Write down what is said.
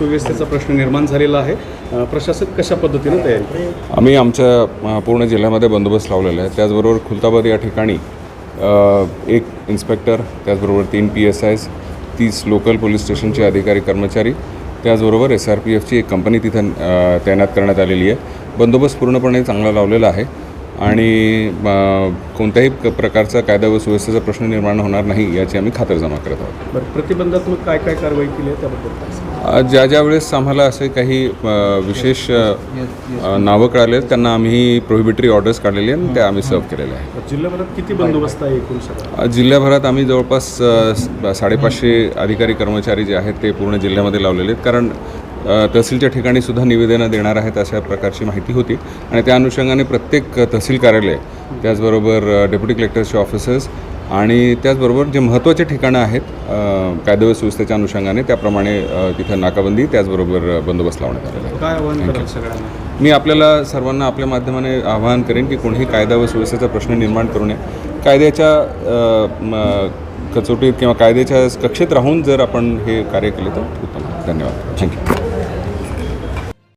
सुव्यवस्थेचा प्रश्न निर्माण झालेला आहे. अ, प्रशासन कशा पद्धतीनं तयारी? आम्ही आमच्या पूर्ण जिल्ह्यामध्ये बंदोबस्त लावलेला आहे. त्याचबरोबर खुलताबाद या ठिकाणी एक इन्स्पेक्टर त्याचबरोबर तीन पी एस आयज तीस लोकल पोलीस स्टेशनचे अधिकारी कर्मचारी त्याचबरोबर एस आर पी एफची एक कंपनी तिथं तैनात करण्यात आलेली आहे. बंदोबस्त पूर्णपणे चांगला लावलेला आहे आणि कोणत्याही क- प्रकारचा कायदा व सुव्यवस्थेचा प्रश्न निर्माण होणार नाही याची आम्ही खातरजमा करत आहोत. बरं प्रतिबंधात्मक काय काय कारवाई केली आहे त्याबद्दल ज्या ज्या वेळेस आम्हाला असे काही विशेष नावं कळाले आहेत, त्यांना आम्ही प्रोहिबिटरी ऑर्डर्स काढलेली आहेत आणि त्या आम्ही सर्व केलेल्या आहेत. जिल्ह्याभरात किती बंदोबस्त आहे एकूण जिल्ह्याभरात आम्ही जवळपास साडेपाचशे अधिकारी कर्मचारी जे आहेत ते पूर्ण जिल्ह्यामध्ये लावलेले आहेत. कारण तहसीलच्या ठिकाणी सुद्धा निवेदनं देणार आहेत अशा प्रकारची माहिती होती. आणि त्या अनुषंगाने प्रत्येक तहसील कार्यालय त्याचबरोबर डेप्युटी कलेक्टरचे ऑफिसर्स आणि त्याचबरोबर जे महत्त्वाचे ठिकाणं आहेत कायदा व सुव्यवस्थेच्या अनुषंगाने त्याप्रमाणे तिथं नाकाबंदी त्याचबरोबर बंदोबस्त लावण्यात आलेला आहे. काय आव्हान कराल सगळ्यांना? मी आपल्याला सर्वांना आपल्या माध्यमाने आवाहन करेन की कोणीही कायदा व सुव्यवस्थेचा प्रश्न निर्माण करू नये. कायद्याच्या कचोटीत किंवा कायद्याच्या कक्षेत राहून जर आपण हे कार्य केले तर उत्तम धन्यवाद. थँक्यू